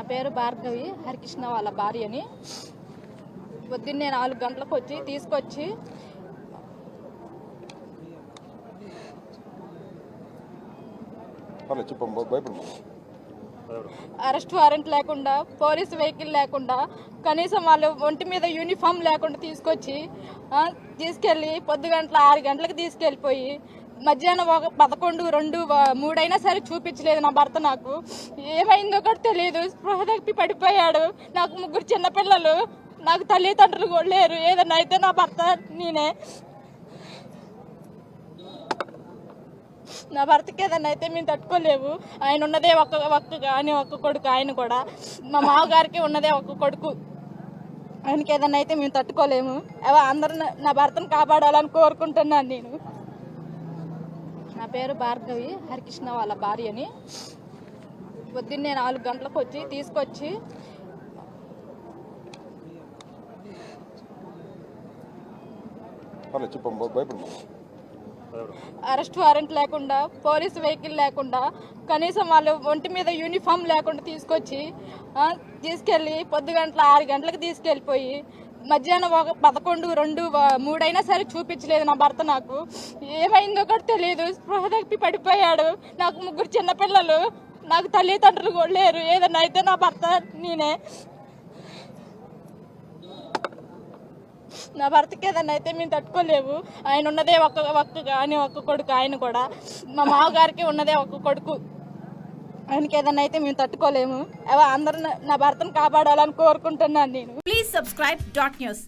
నా పేరు భార్గవి హరికృష్ణ వాళ్ళ భార్యని. పొద్దున్నే నాలుగు గంటలకు వచ్చి తీసుకొచ్చి చెప్పమ్మ భయపడమ్మా అరెస్ట్ వారెంట్ లేకుండా పోలీస్ వెహికల్ లేకుండా కనీసం వాళ్ళు ఒంటి మీద యూనిఫామ్ లేకుండా తీసుకొచ్చి తీసుకెళ్ళి పొద్దు గంటల ఆరు గంటలకు తీసుకెళ్ళిపోయి మధ్యాహ్నం ఒక పదకొండు రెండు మూడైనా సరే చూపించలేదు నా భర్త నాకు. ఏమైందో కూడా తెలియదు. స్పృహ తప్పి పడిపోయాడు. నాకు ముగ్గురు చిన్నపిల్లలు నాకు తల్లిదండ్రులు కూడా లేరు. ఏదన్నా అయితే నా భర్త నేనే. నా భర్తకి ఏదన్నా అయితే మేము తట్టుకోలేవు. ఆయన ఉన్నదే ఒక్క ఒక్క కానీ ఒక్క కొడుకు ఆయన కూడా. మా మామగారికి ఉన్నదే ఒక్క కొడుకు. ఆయనకి ఏదన్నా అయితే మేము తట్టుకోలేము. అవ- అందరూ నా- భర్తను కాపాడాలని కోరుకుంటున్నాను నేను. నా పేరు భార్గవి హరికృష్ణ వాళ్ళ భార్యని. పొద్దున్నే నాలుగు గంటలకు వచ్చి తీసుకొచ్చి పర్లేదు భయపడమ్మా అరెస్ట్ వారెంట్ లేకుండా పోలీస్ వెహికల్ లేకుండా కనీసం వాళ్ళు ఒంటి మీద యూనిఫామ్ లేకుండా తీసుకొచ్చి తీసుకెళ్ళి పొద్దు గంటల ఆరు గంటలకు తీసుకెళ్ళిపోయి మధ్యాహ్నం ఒక పదకొండు రెండు మూడైనా సరే చూపించలేదు నా భర్త నాకు. ఏమైందో కూడా తెలియదు. స్పృహ తప్పి పడిపోయాడు. నాకు ముగ్గురు చిన్నపిల్లలు నాకు తల్లిదండ్రులు కూడా లేరు. ఏదన్నా అయితే నా భర్త నేనే. నా భర్తకి ఏదన్నా అయితే మేము తట్టుకోలేవు. ఆయన ఉన్నదే ఒక్క ఒక్క కానీ ఒక్క కొడుకు ఆయన కూడా. మా మామగారికి ఉన్నదే ఒక్క కొడుకు. ఆయనకి ఏదన్నా అయితే మేము తట్టుకోలేము. అందరూ నా- భర్తను కాపాడాలని కోరుకుంటున్నాను నేను. Please subscribe dot news